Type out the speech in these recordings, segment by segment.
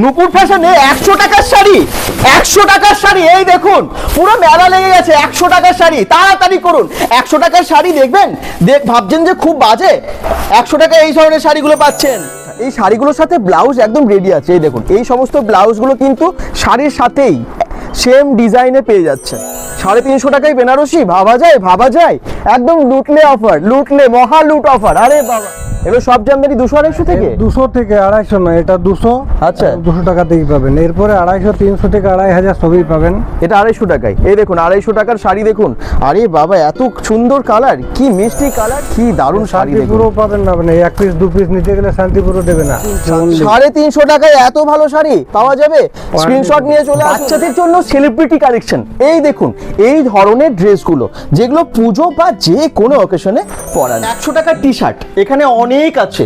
নুপুর ফ্যাশনে একশো টাকার শাড়ি, একশো টাকার শাড়ি, এই দেখুন, পুরো মেলা লেগে গেছে, একশো টাকার শাড়ি, তাড়াতাড়ি করুন। একশো টাকার শাড়ি দেখবেন? দেখ, ভাবছেন যে খুব বাজে? একশো টাকা এই ধরনের শাড়িগুলো পাচ্ছেন। এই শাড়িগুলোর সাথে ব্লাউজ একদম রেডি আছে, এই দেখুন। এই সমস্ত ব্লাউজগুলো কিন্তু শাড়ির সাথেই সেম ডিজাইনে পেয়ে যাচ্ছে। সাড়ে তিনশো টাকায় বেনারসি, ভাবা যায় ভাবা যায়। একদম লুটলে অফার লুটলে মহা লুট অফার আরে বাবা এগুলো সব জামদানি দুশো আড়াইশো থেকে? দুশো থেকে আড়াইশো না এটা দুশো। আচ্ছা। দুশো পাবেন। এরপরে আড়াইশো তিনশো থেকে আড়াই হাজার সবই পাবেন। এটা আড়াইশো টাকায়। এই দেখুন আড়াইশো টাকার শাড়ি দেখুন। আরে বাবা এত সুন্দর কালার কি মিষ্টি কালার কি দারুণ শাড়ি পাবেন না মানে এক পিস দু পিস নিতে গেলে শান্তিপুরও দেবে না। সাড়ে তিনশো টাকায় এত ভালো শাড়ি পাওয়া যাবে? স্ক্রিনশট নিয়ে চলে বাচ্চাদের জন্য সেলিব্রিটি কালেকশন এই দেখুন এই ধরনের ড্রেসগুলো যেগুলো পুজো বা যে কোনো অকেশনে পরান। একশো টাকার টি শার্ট এখানে অনেক আছে।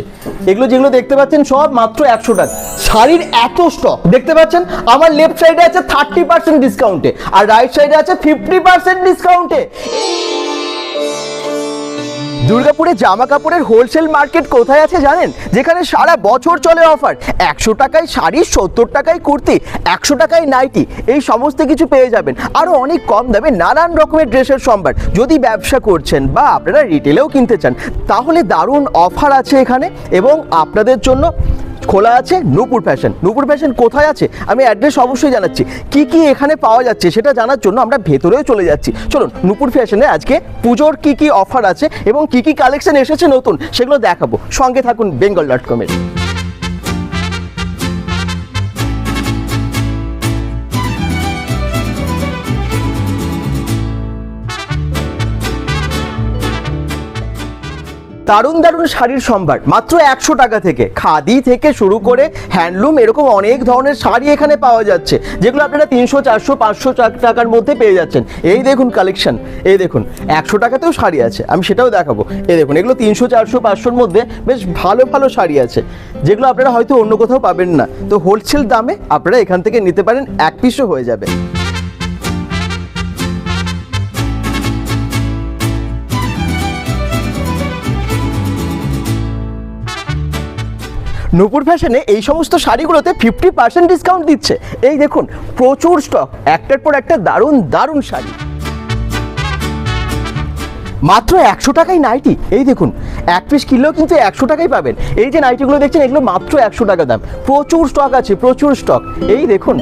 এগুলো যেগুলো দেখতে পাচ্ছেন সব মাত্র একশো টাকা। শাড়ির এত স্টক দেখতে পাচ্ছেন? আমার লেফট সাইডে আছে থার্টি পার্সেন্ট ডিসকাউন্টে আর রাইট সাইডে আছে ফিফটি পার্সেন্ট ডিসকাউন্টে দুর্গাপুরে জামা কাপড়ের হোলসেল মার্কেট কোথায় আছে জানেন? যেখানে সারা বছর চলে অফার একশো টাকায় শাড়ি, সত্তর টাকায় কুর্তি, একশো টাকায় নাইটি, এই সমস্ত কিছু পেয়ে যাবেন। আরও অনেক কম দামে নানান রকমের ড্রেসের সম্ভার। যদি ব্যবসা করছেন বা আপনারা রিটেলেও কিনতে চান, তাহলে দারুণ অফার আছে এখানে এবং আপনাদের জন্য খোলা আছে? নূপুর ফ্যাশন। নূপুর ফ্যাশন কোথায় আছে? আমি অ্যাড্রেস অবশ্যই জানাচ্ছি। কি কি এখানে পাওয়া যাচ্ছে সেটা জানার জন্য আমরা ভেতরেও চলে যাচ্ছি। চলুন, নূপুর ফ্যাশনে আজকে পুজোর কি কি অফার আছে এবং কি কি কালেকশন এসেছে নতুন সেগুলো দেখাবো। সঙ্গে থাকুন বেঙ্গল ডট কমের দারুণ দারুণ শাড়ির সম্ভার, মাত্র একশো টাকা থেকে। খাদি থেকে শুরু করে হ্যান্ডলুম এরকম অনেক ধরনের শাড়ি এখানে পাওয়া যাচ্ছে, যেগুলো আপনারা তিনশো, চারশো, পাঁচশো টাকার মধ্যে পেয়ে যাচ্ছেন। এই দেখুন কালেকশন এই দেখুন, একশো টাকাতেও শাড়ি আছে, আমি সেটাও দেখাবো। এই দেখুন, এগুলো তিনশো, চারশো, পাঁচশোর মধ্যে বেশ ভালো ভালো শাড়ি আছে, যেগুলো আপনারা হয়তো অন্য কোথাও পাবেন না। তো হোলসেল দামে আপনারা এখান থেকে নিতে পারেন, এক পিসও হয়ে যাবে। নূপুর ফ্যাশনে এই সমস্ত শাড়িগুলোতে ফিফটি পার্সেন্ট ডিসকাউন্ট দিচ্ছে। এই দেখুন, প্রচুর স্টক একটার পর একটা দারুণ দারুণ শাড়ি। মাত্র একশো টাকায় নাইটি এই দেখুন, এক পিস কিনলেও কিন্তু একশো টাকায় পাবেন। এই যে নাইটিগুলো দেখছেন, এগুলো মাত্র একশো টাকা দাম। প্রচুর স্টক আছে, প্রচুর স্টক এই দেখুন।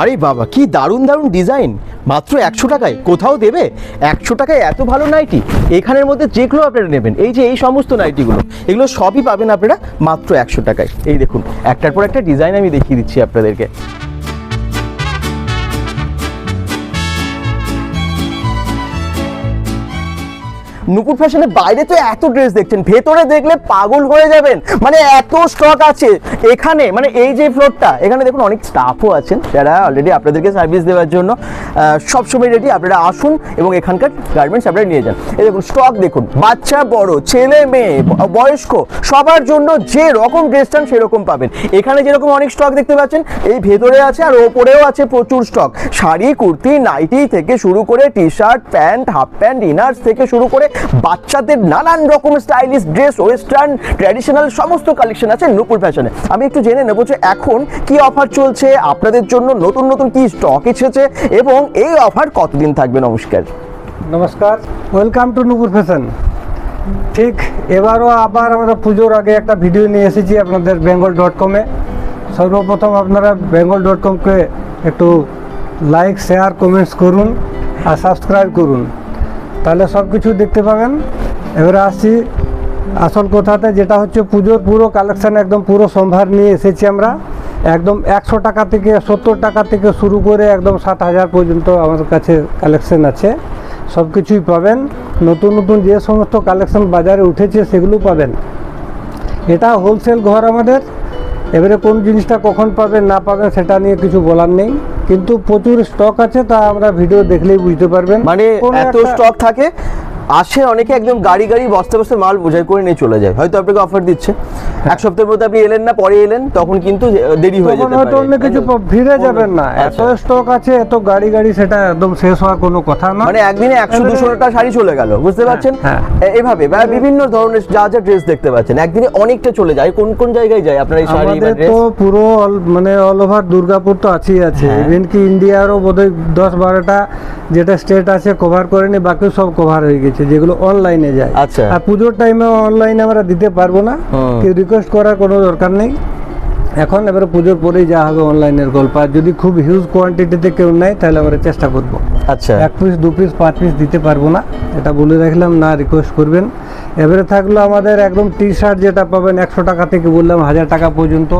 আরে বাবা, কি দারুণ দারুণ ডিজাইন মাত্র একশো টাকায়। কোথাও দেবে? একশো টাকায় এত ভালো নাইটি? এখানের মধ্যে যেগুলো আপনারা নেবেন। এই যে এই সমস্ত নাইটিগুলো, এগুলো সবই পাবেন আপনারা মাত্র একশো টাকায়। এই দেখুন, একটার পর একটা ডিজাইন আমি দেখিয়ে দিচ্ছি আপনাদেরকে। নুপুর ফ্যাশনের বাইরে তো এত ড্রেস দেখছেন, ভেতরে দেখলে পাগল হয়ে যাবেন। মানে এত স্টক আছে। এখানে মানে এই যে ফ্লোরটা এখানে দেখুন অনেক স্টাফও আছেন যারা অলরেডি আপনাদেরকে সার্ভিস দেওয়ার জন্য সবসময় রেডি আপনারা আসুন এবং এখানকার গার্মেন্টস আপনারা নিয়ে যান। এই দেখুন স্টক দেখুন, বাচ্চা, বড়, ছেলে, মেয়ে বয়স্ক, সবার জন্য যে রকম ড্রেস চান সেরকম পাবেন। এখানে যেরকম অনেক স্টক দেখতে পাচ্ছেন, এই ভেতরে আছে আর ওপরেও আছে প্রচুর স্টক শাড়ি, কুর্তি নাইটি থেকে শুরু করে T shirt pant half pant inners থেকে শুরু করে বাচ্চাদের নানান রকম স্টাইলিশ ড্রেস, ওয়েস্টার্ন, ট্র্যাডিশনাল সমস্ত কালেকশন আছে নূপুর ফ্যাশনে আমি একটু জেনে নেব যে এখন কি অফার চলছে, আপনাদের জন্য নতুন নতুন কি স্টক এসেছে এবং এই অফার কতদিন থাকবে? নমস্কার। নমস্কার। ওয়েলকাম টু নুপুর ফ্যাশন ঠিক এবারও আবার আমরা পুজোর আগে একটা ভিডিও নিয়ে এসেছি আপনাদের বেঙ্গল ডট কমে সর্বপ্রথম আপনারা বেঙ্গল ডট কমকে একটু লাইক শেয়ার কমেন্টস করুন আর সাবস্ক্রাইব করুন। তাহলে সব কিছু দেখতে পাবেন। এবারে আসছি আসল কথাতে, যেটা হচ্ছে পুজোর পুরো কালেকশান একদম পুরো সম্ভার নিয়ে এসেছি আমরা। একদম একশো টাকা থেকে সত্তর টাকা থেকে শুরু করে একদম সাত হাজার পর্যন্ত আমাদের কাছে কালেকশন আছে। সব কিছুই পাবেন। নতুন নতুন যে সমস্ত কালেকশন বাজারে উঠেছে সেগুলো পাবেন। এটা হোলসেল ঘর আমাদের। এবারে কোন জিনিসটা কখন পাবেন না পাবেন সেটা নিয়ে কিছু বলার নেই। কিন্তু প্রচুর স্টক আছে তা আমরা ভিডিও দেখলেই বুঝতে পারবেন। মানে এত স্টক থাকে আসে অনেকে একদম গাড়ি গাড়ি বস্তা বস্তা মাল বোঝাই করে নিয়ে চলে যায়। হয়তো আপনাকে অফার দিচ্ছে। এক সপ্তাহের মধ্যে আপনি এলেন না পরে এলেন তখন কিন্তু দেরি হয়ে যেতে হয়তো পারে। অন্য কিছু? ফিরে যাবেন না। এত আচ্ছা। স্টক আছে এত গাড়ি গাড়ি সেটা একদম শেষ হওয়ার কোনো কথা না। মানে একদিনে একশো দুশোটা শাড়ি চলে গেল বুঝতে পারছেন? হ্যাঁ। এভাবে বা বিভিন্ন ধরনের যা যা ড্রেস দেখতে পাচ্ছেন একদিনে অনেকটা চলে যায়। কোন কোন জায়গায় যায় আপনার এই শাড়ি আমাদের তো পুরো মানে অল ওভার দুর্গাপুর তো আছেই আছে। হ্যাঁ। ইভেন কি ইন্ডিয়ারও বোধহয় দশ বারোটা যেটা স্টেট আছে কভার করেনি বাকি সব কভার হয়ে গেছে। যেগুলো অনলাইনে যায়। আচ্ছা। আর পুজোর টাইমে অনলাইনে আমরা দিতে পারব না। কেউ রিকোয়েস্ট করার কোনো দরকার নেই। এখন এবারে পুজোর পরেই যা হবে অনলাইনের গল্প। আর যদি খুব হিউজ কোয়ান্টিটিতে কেউ নেয় তাহলে আমরা চেষ্টা করব। আচ্ছা। এক পিস দু পিস পাঁচ পিস দিতে পারব না। এটা বলে রাখলাম না রিকোয়েস্ট করবেন। এবারে থাকল আমাদের একদম টি শার্ট যেটা পাবেন একশো টাকা থেকে বললাম হাজার টাকা পর্যন্ত।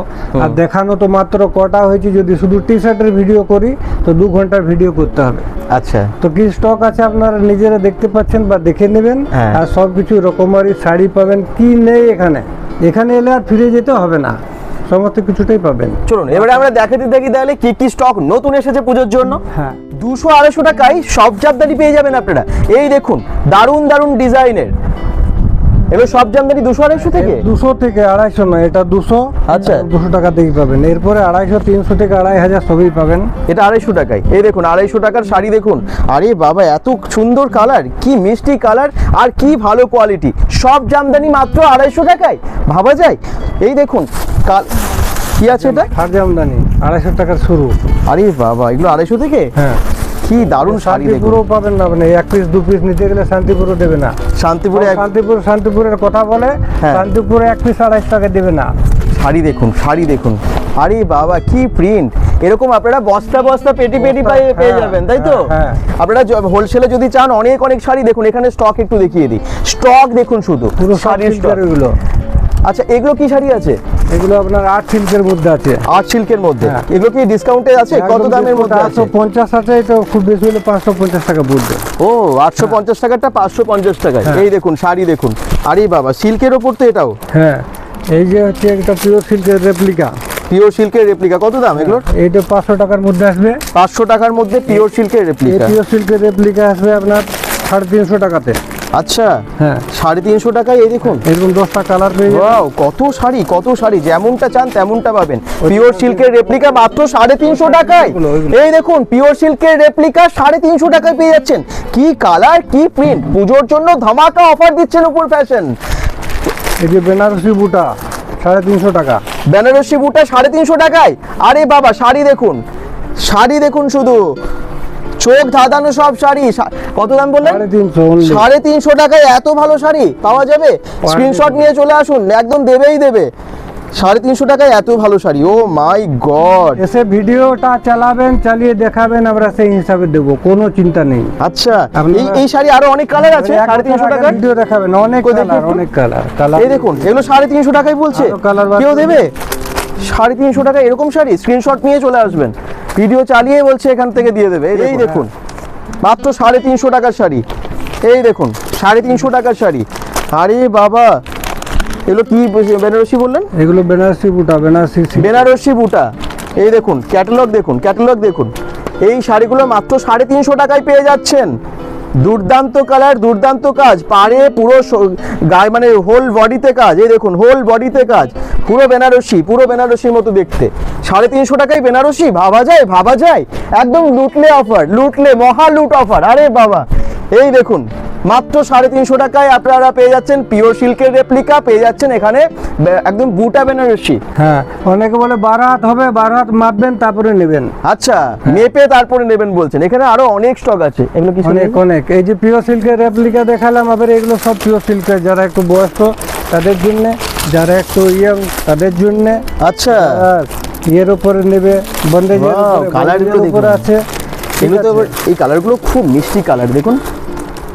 আর দেখানো তো মাত্র কটা হয়েছে যদি শুধু টি শার্টের ভিডিও করি তো দু ঘণ্টার ভিডিও করতে হবে। আচ্ছা। তো কি স্টক আছে আপনারা নিজেরা দেখতে পাচ্ছেন বা দেখে নেবেন? হ্যাঁ। আর সব কিছু রকমারি শাড়ি পাবেন কি নেই এখানে? এখানে এলে আর ফিরে যেতে হবে না। সমস্ত কিছুটাই পাবেন। চলুন এবারে আমরা দেখাতে দেখি তাহলে কি কি স্টক নতুন এসেছে পুজোর জন্য। হ্যাঁ। দুশো আড়াইশো টাকায় সব জামদানি পেয়ে যাবেন আপনারা। এই দেখুন দারুণ দারুণ ডিজাইনের। এগুলো সব জামদানি দুশো আড়াইশো থেকে? দুশো থেকে আড়াইশো নয় এটা দুশো। আচ্ছা। দুশো টাকা থেকেই পাবেন। এরপরে আড়াইশো তিনশো থেকে আড়াই হাজার সবই পাবেন। এটা আড়াইশো টাকায়। এই দেখুন আড়াইশো টাকার শাড়ি দেখুন। আরে বাবা এত সুন্দর কালার কি মিষ্টি কালার আর কি ভালো কোয়ালিটি সব জামদানি মাত্র আড়াইশো টাকায়। ভাবা যায়? এই দেখুন কাল। কি আছে এটা হার জামদানি আড়াইশো টাকার শুরু। আরে বাবা এগুলো আড়াইশো থেকে? হ্যাঁ। কি দারুণ শাড়ি শান্তিপুরও পাবেন না মানে এক পিস দু পিস নিতে গেলে শান্তিপুরও দেবে না। শান্তিপুরে শান্তিপুর শান্তিপুরের কথা বলে হ্যাঁ। শান্তিপুরে এক পিস আড়াইশো টাকা দেবে না। শাড়ি দেখুন শাড়ি দেখুন। আরে বাবা কি প্রিন্ট এরকম আপনারা বস্তা বস্তা পেটি পেটি পেয়ে হ্যাঁ, যাবেন তাই তো? হ্যাঁ। আপনারা হোলসেলে যদি চান অনেক অনেক শাড়ি দেখুন এখানে স্টক একটু দেখিয়ে দিই। স্টক দেখুন শুধু পুরো শাড়ির স্টক আচ্ছা এগুলো কি শাড়ি আছে? এগুলো আপনার আর্ট সিল্কের মধ্যে আছে। আর্ট সিল্কের মধ্যে? হ্যাঁ। এগুলো কি ডিসকাউন্টে আছে? কত দামের মধ্যে আছে? পাঁচশো পঞ্চাশ আছে তো খুব বেশি হলে পাঁচশো পঞ্চাশ টাকা বলবে ও আটশো পঞ্চাশ টাকাটা পাঁচশো পঞ্চাশ টাকায়। হ্যাঁ। এই দেখুন শাড়ি দেখুন। আরে বাবা সিল্কের ওপর তো এটাও? হ্যাঁ এই যে হচ্ছে একটা পিওর সিল্কের রেপ্লিকা পিওর সিল্কের রেপ্লিকা কত দাম এগুলোর? এইটা পাঁচশো টাকার মধ্যে আসবে। পাঁচশো টাকার মধ্যে পিওর সিল্কের রেপ্লিকা পিওর সিল্কের রেপ্লিকা আসবে আপনার সাড়ে তিনশো টাকাতে। আচ্ছা হ্যাঁ। সাড়ে তিনশো টাকায় এই দেখুন। এরকম দশটা কালার পেয়ে ওয়াও কত শাড়ি কত শাড়ি যেমনটা চান তেমনটা পাবেন। পিওর সিল্কের রেপ্লিকা মাত্র সাড়ে তিনশো টাকায়। এই দেখুন পিওর সিল্কের রেপ্লিকা সাড়ে তিনশো টাকায় পেয়ে যাচ্ছেন। কি কালার কি প্রিন্ট পুজোর জন্য ধামাকা অফার দিচ্ছেন উপর ফ্যাশন এই যে বেনারসি বুটা সাড়ে তিনশো টাকা। বেনারসি বুটা সাড়ে তিনশো টাকায়। আরে বাবা শাড়ি দেখুন। শাড়ি দেখুন শুধু। চোখ ধাঁধানো সব শাড়ি। কত দাম বললেন? সাড়ে তিনশো টাকায় এত ভালো শাড়ি? পাওয়া যাবে? স্ক্রিনশট নিয়ে চলে আসুন একদম দেবেই দেবে। সাড়ে তিনশো টাকায় এত ভালো শাড়ি ও মাই গড। এসে ভিডিওটা চালাবেন চালিয়ে দেখাবেন আমরা সেই হিসাবে দেবো কোনো চিন্তা নেই। আচ্ছা এই এই শাড়ি আরও অনেক কালার আছে? সাড়ে তিনশো টাকার? ভিডিও দেখাবেন অনেক কালার অনেক কালার কালার এই দেখুন এগুলো সাড়ে তিনশো টাকায় বলছে। বার কেউ দেবে? সাড়ে তিনশো টাকা এরকম শাড়ি? স্ক্রিনশট নিয়ে চলে আসবেন। ভিডিও চালিয়ে বলছে এখান থেকে দিয়ে দেবে। এই দেখুন মাত্র সাড়ে তিনশো টাকার শাড়ি। এই দেখুন সাড়ে তিনশো টাকার শাড়ি। আরে বাবা এগুলো কি বেনারসি বললেন? এগুলো বেনারসি বুটা বেনারসি বেনারসি বুটা। এই দেখুন ক্যাটালগ দেখুন ক্যাটালগ দেখুন। এই শাড়িগুলো মাত্র সাড়ে তিনশো টাকায় পেয়ে যাচ্ছেন। দুর্দান্ত কালার দুর্দান্ত কাজ। পাড়ে পুরো গায়ে মানে হোল বডিতে কাজ। এই দেখুন হোল বডিতে কাজ। পুরো বেনারসি, পুরো বেনারসির মতো দেখতে। সাড়ে তিনশো টাকায় বেনারসি? ভাবা যায় ভাবা যায়। একদম লুটলে অফার লুটলে মহা লুট অফার আরে বাবা। এই দেখুন মাত্র সাড়ে তিনশো টাকায় আপনারা পেয়ে যাচ্ছেন পিওর সিল্কের রেপ্লিকা পেয়ে যাচ্ছেন এখানে একদম বুটা বেনারসি। হ্যাঁ অনেকে বলে বারো হাত হবে বারো হাত মাপবেন তারপরে নেবেন। আচ্ছা মেপে তারপরে নেবেন বলছেন। এখানে আরও অনেক স্টক আছে। এগুলো কি অনেক অনেক। এই যে পিওর সিল্কের রেপ্লিকা দেখালাম আবার এগুলো সব পিওর সিল্কের যারা একটু বয়স্ক তাদের জন্য যারা একটু ইয়ং তাদের জন্য। আচ্ছা। ইয়ের উপরে নেবে বন্দেজের Wow, উপরে আছে। এগুলো তো এই কালারগুলো খুব মিষ্টি কালার দেখুন।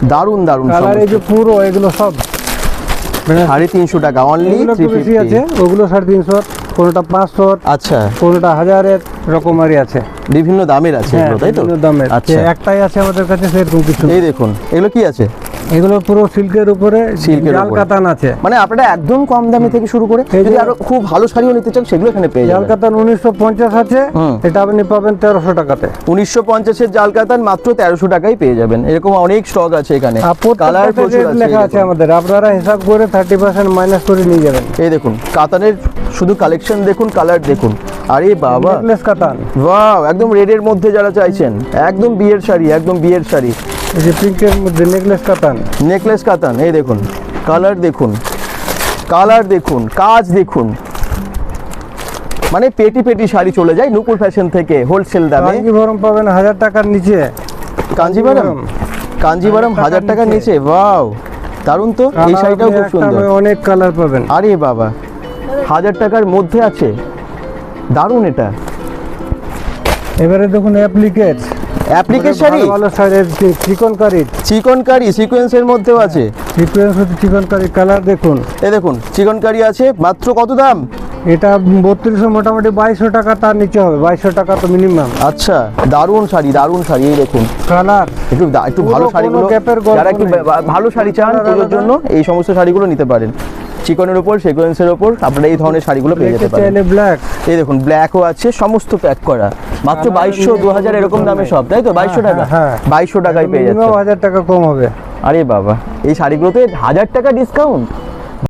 দারুণ দারুণ কালার এই যে পুরো এগুলো সব। সাড়ে তিনশো টাকা অনলি এগুলো থ্রি একটু বেশি আছে ওগুলো সাড়ে তিনশো কোনোটা পাঁচশো আচ্ছা। কোনোটা হাজারের রকমারি আছে। বিভিন্ন দামের আছে হ্যাঁ এগুলো তাই তো? দামের। আচ্ছা। একটাই আছে আমাদের কাছে সেরকম কিছু। এই দেখুন এগুলো কি আছে? এগুলো পুরো সিল্কের উপরে সিল্কের জাল কাতান আছে। মানে আপনারা একদম কম দামে থেকে শুরু করে যদি আরও খুব ভালো শাড়িও নিতে চান সেগুলো এখানে পেয়ে জাল কাতান উনিশশো পঞ্চাশ আছে এটা আপনি পাবেন তেরোশো টাকাতে। উনিশশো পঞ্চাশের জাল কাতান মাত্র তেরোশো টাকায় পেয়ে যাবেন। এরকম অনেক স্টক আছে এখানে। কালার প্রচুর আছে লেখা আছে আমাদের। আপনারা হিসাব করে থার্টি পার্সেন্ট মাইনাস করে নিয়ে যাবেন। এই দেখুন কাতানের শুধু কালেকশন দেখুন কালার দেখুন। আরে বাবা। নেকলেস কাতান। ওয়াও একদম রেডের মধ্যে যারা চাইছেন একদম বিয়ের শাড়ি একদম বিয়ের শাড়ি। এই যে পিঙ্কের মধ্যে নেকলেস কাতান নেকলেস কাতান এই দেখুন কালার দেখুন কালার দেখুন কাজ দেখুন। মানে পেটি পেটি শাড়ি চলে যায় নুপুর ফ্যাশন থেকে হোলসেল দামে। কাঞ্জিভরম পাবেন হাজার টাকার নিচে। কাঞ্জিভারম? কাঞ্জিভারম হাজার টাকার নিচে? ওয়াও দারুণ তো এই শাড়িটাও খুব সুন্দর। অনেক কালার পাবেন। আরে বাবা হাজার টাকার মধ্যে আছে। দারুণ এটা। এবারে দেখুন অ্যাপ্লিকেট অ্যাপ্লিকের শাড়ি ভালো ভালো চিকন কারির চিকন কারি সিকোয়েন্সের মধ্যেও আছে? সিকুয়েন্স হচ্ছে চিকন কারি কালার দেখুন। এই দেখুন চিকন কারি আছে মাত্র কত দাম? এটা বত্রিশশো মোটামুটি বাইশশো টাকা তার নিচে হবে বাইশশো টাকা তো মিনিমাম আচ্ছা দারুণ শাড়ি দারুণ শাড়ি এই দেখুন। কালার একটু একটু ভালো শাড়িগুলো যারা একটু ভালো শাড়ি চান পুজোর জন্য এই সমস্ত শাড়িগুলো নিতে পারেন। চিকনের উপর সিকোয়েন্সের উপর আপনারা এই ধরনের শাড়িগুলো পেয়ে যেতে পারেন। ব্ল্যাক এই দেখুন ব্ল্যাকও আছে সমস্ত প্যাক করা। মাত্র বাইশশো দু হাজার এরকম দামে সব তাই তো? বাইশশো হ্যাঁ, টাকা? হ্যাঁ। বাইশশো টাকায় পেয়ে যাবে যাচ্ছে হাজার টাকা কম হবে। আরে বাবা এই শাড়িগুলোতে হাজার টাকা ডিসকাউন্ট